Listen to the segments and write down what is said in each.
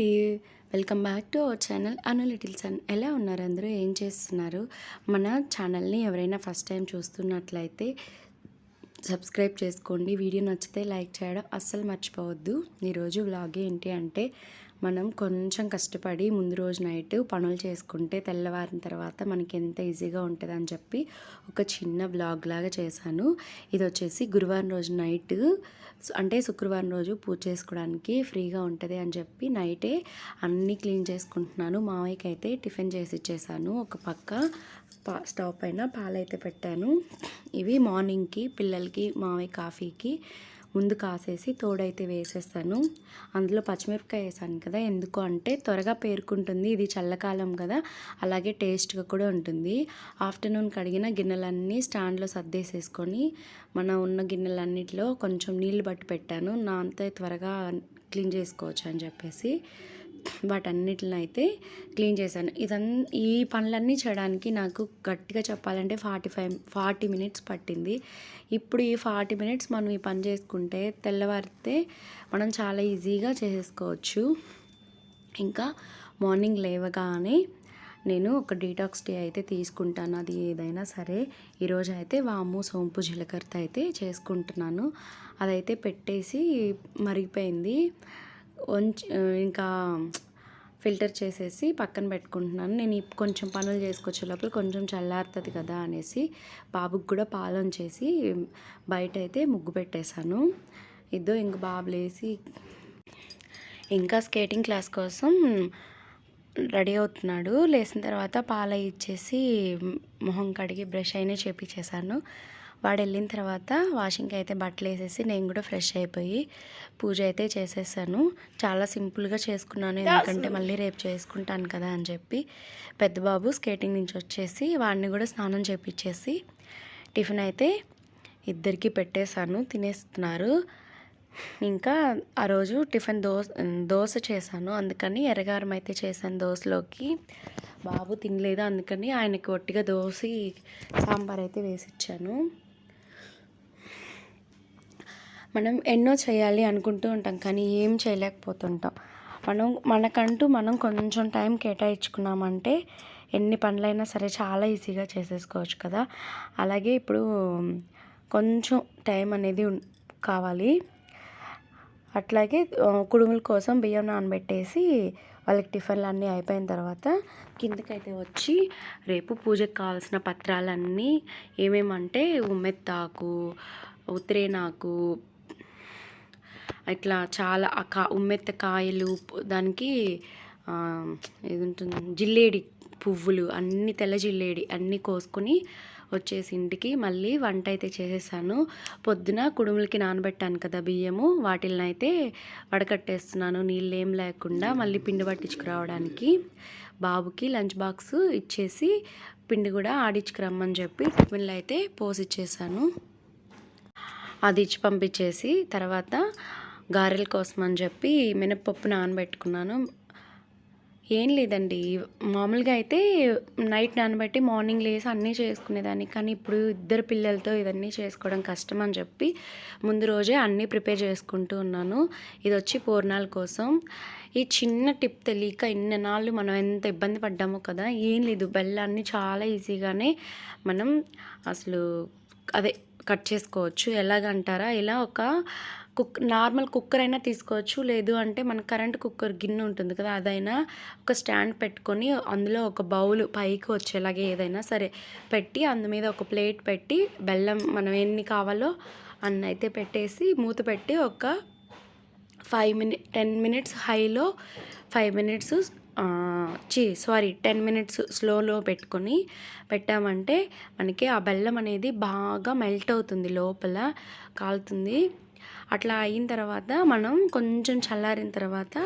అండి. Welcome back to our channel Anu little son. ఎలా ఉన్నారు అందరూ? ఏం చేస్తున్నారు? మన ఛానల్ని ఎవరైనా ఫస్ట్ టైం చూస్తున్నట్లయితే సబ్స్క్రైబ్ చేసుకోండి. వీడియో నచ్చితే లైక్ చేయడం అస్సలు మర్చిపోవద్దు. ఈరోజు వ్లాగ్ ఏంటి అంటే మనం కొంచెం కష్టపడి ముందు రోజు నైట్ పనులు చేసుకుంటే తెల్లవారిన తర్వాత మనకి ఎంత ఈజీగా ఉంటుంది అని చెప్పి ఒక చిన్న బ్లాగ్ లాగా చేశాను. ఇది వచ్చేసి గురువారం రోజు నైట్ అంటే శుక్రవారం రోజు పూజ చేసుకోవడానికి ఫ్రీగా ఉంటుంది అని చెప్పి నైటే అన్నీ క్లీన్ చేసుకుంటున్నాను. మావయ్యకి అయితే టిఫిన్ చేసి ఇచ్చేసాను ఒక పక్క పా స్టవ్ పైన పాలైతే పెట్టాను. ఇవి మార్నింగ్కి పిల్లలకి మావయ్య కాఫీకి ముందు కాసేసి తోడైతే వేసేస్తాను. అందులో పచ్చిమిరపకాయ వేసాను కదా ఎందుకు అంటే త్వరగా పేరుకుంటుంది. ఇది చల్లకాలం కదా అలాగే టేస్ట్గా కూడా ఉంటుంది. ఆఫ్టర్నూన్ కడిగిన గిన్నెలన్నీ స్టాండ్లో సర్దేసేసుకొని మన ఉన్న గిన్నెలన్నిటిలో కొంచెం నీళ్ళు బట్టి పెట్టాను. నా అంత త్వరగా క్లీన్ చేసుకోవచ్చు అని చెప్పేసి. వాటన్నిటిని అయితే క్లీన్ చేశాను. ఇదన్ ఈ పనులన్నీ చేయడానికి నాకు గట్టిగా చెప్పాలంటే ఫార్టీ ఫైవ్ ఫార్టీ మినిట్స్ పట్టింది. ఇప్పుడు ఈ ఫార్టీ మినిట్స్ మనం ఈ పని చేసుకుంటే తెల్లవారితే మనం చాలా ఈజీగా చేసేసుకోవచ్చు ఇంకా మార్నింగ్ లేవగానే నేను ఒక డీటాక్స్ టీ అయితే తీసుకుంటాను. అది ఏదైనా సరే ఈరోజు అయితే వాము సోంపు జీలకర్ర అయితే చేసుకుంటున్నాను. అదైతే పెట్టేసి మరిగిపోయింది. వంచి ఇంకా ఫిల్టర్ చేసేసి పక్కన పెట్టుకుంటున్నాను. నేను కొంచెం పనులు చేసుకొచ్చే లోపల కొంచెం చల్లారుతుంది కదా అనేసి బాబుకి కూడా పాలన చేసి బయట అయితే ముగ్గు పెట్టేశాను. ఇదో ఇంక బాబు లేసి ఇంకా స్కేటింగ్ క్లాస్ కోసం రెడీ అవుతున్నాడు. లేచిన తర్వాత పాల ఇచ్చేసి మొహం కడిగి బ్రష్ అయినా చేపించేశాను. వాడు వెళ్ళిన తర్వాత వాషింగ్కి అయితే బట్టలు వేసేసి నేను కూడా ఫ్రెష్ అయిపోయి పూజ అయితే చేసేసాను. చాలా సింపుల్గా చేసుకున్నాను. ఎందుకంటే మళ్ళీ రేపు చేసుకుంటాను కదా అని చెప్పి పెద్ద బాబు స్కేటింగ్ నుంచి వచ్చేసి వాడిని కూడా స్నానం చేపించేసి టిఫిన్ అయితే ఇద్దరికి పెట్టేశాను. తినేస్తున్నారు. ఇంకా ఆ రోజు టిఫిన్ దోశ దోశ చేశాను. అందుకని ఎర్రగారం అయితే చేశాను దోశలోకి బాబు తినలేదు. అందుకని ఆయనకి ఒట్టిగా దోశ సాంబార్ అయితే వేసిచ్చాను. మనం ఎన్నో చేయాలి అనుకుంటూ ఉంటాం కానీ ఏం చేయలేకపోతుంటాం. మనం మనకంటూ మనం కొంచెం టైం కేటాయించుకున్నామంటే ఎన్ని పనులైనా సరే చాలా ఈజీగా చేసేసుకోవచ్చు కదా. అలాగే ఇప్పుడు కొంచెం టైం అనేది కావాలి. అట్లాగే కుడుముల కోసం బియ్యం నానబెట్టేసి వాళ్ళకి టిఫిన్లు అన్నీ అయిపోయిన తర్వాత కిందకైతే వచ్చి రేపు పూజకు కావాల్సిన పత్రాలన్నీ ఏమేమంటే ఉమ్మెత్తాకు ఉత్రేనాకు ఇట్లా చాలా కా ఉమ్మెత్త కాయలు దానికి ఇది ఉంటుంది జిల్లేడి పువ్వులు అన్ని తెల్ల జిల్లేడి అన్నీ కోసుకొని వచ్చేసి ఇంటికి మళ్ళీ వంట అయితే చేసేసాను. పొద్దున కుడుములకి నానబెట్టాను కదా బియ్యము వాటిని అయితే వడకట్టేస్తున్నాను. నీళ్ళు ఏం లేకుండా మళ్ళీ పిండి పట్టించుకురావడానికి బాబుకి లంచ్ బాక్స్ ఇచ్చేసి పిండి కూడా ఆడించుకురమ్మని చెప్పి టిఫిన్లు అయితే పోసిచ్చేసాను. అది ఇచ్చి పంపించేసి తర్వాత గారెల కోసం అని చెప్పి మినప్పప్పు నానబెట్టుకున్నాను. ఏం లేదండి. మామూలుగా అయితే నైట్ నానబెట్టి మార్నింగ్ లేసి అన్నీ చేసుకునేదాన్ని. కానీ ఇప్పుడు ఇద్దరు పిల్లలతో ఇవన్నీ చేసుకోవడం కష్టం అని చెప్పి ముందు రోజే అన్నీ ప్రిపేర్ చేసుకుంటూ ఉన్నాను. ఇది వచ్చి పూర్ణాల కోసం. ఈ చిన్న టిప్ తెలియక ఇన్ని నాళ్ళు మనం ఎంత ఇబ్బంది పడ్డామో కదా ఏం లేదు. బెల్లాన్ని చాలా ఈజీగానే మనం అసలు అదే కట్ చేసుకోవచ్చు. ఎలాగంటారా? ఇలా ఒక కుక్ నార్మల్ కుక్కర్ అయినా తీసుకోవచ్చు. లేదు అంటే మన కరెంట్ కుక్కర్ గిన్నె ఉంటుంది కదా అదైనా ఒక స్టాండ్ పెట్టుకొని అందులో ఒక బౌల్ పైకి వచ్చేలాగే ఏదైనా సరే పెట్టి అందు మీద ఒక ప్లేట్ పెట్టి బెల్లం మనం ఎన్ని కావాలో అన్న అయితే పెట్టేసి మూత పెట్టి ఒక ఫైవ్ మినిట్ టెన్ మినిట్స్ హైలో ఫైవ్ మినిట్స్ చీ సారీ టెన్ మినిట్స్ స్లోలో పెట్టుకొని పెట్టామంటే మనకి ఆ బెల్లం అనేది బాగా మెల్ట్ అవుతుంది లోపల కాలుతుంది. అట్లా అయిన తర్వాత మనం కొంచెం చల్లారిన తర్వాత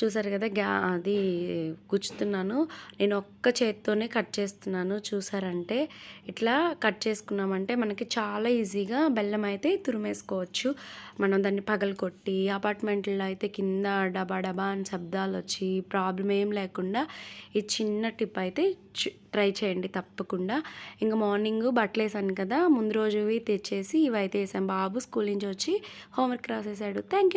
చూసారు కదా గ్యా అది గుచ్చుతున్నాను. నేను ఒక్క చేత్తోనే కట్ చేస్తున్నాను. చూసారంటే ఇట్లా కట్ చేసుకున్నామంటే మనకి చాలా ఈజీగా బెల్లం అయితే తురిమేసుకోవచ్చు. మనం దాన్ని పగలకొట్టి అపార్ట్మెంట్లో అయితే కింద డబా డబా అని శబ్దాలు వచ్చి ప్రాబ్లం ఏం లేకుండా ఈ చిన్న టిప్ అయితే ట్రై చేయండి తప్పకుండా. ఇంకా మార్నింగ్ బట్టలు వేసాను కదా ముందు రోజువి తెచ్చేసి ఇవైతే వేసాం. బాబు స్కూల్ నుంచి వచ్చి హోంవర్క్ రాసేసాడు థ్యాంక్ యూ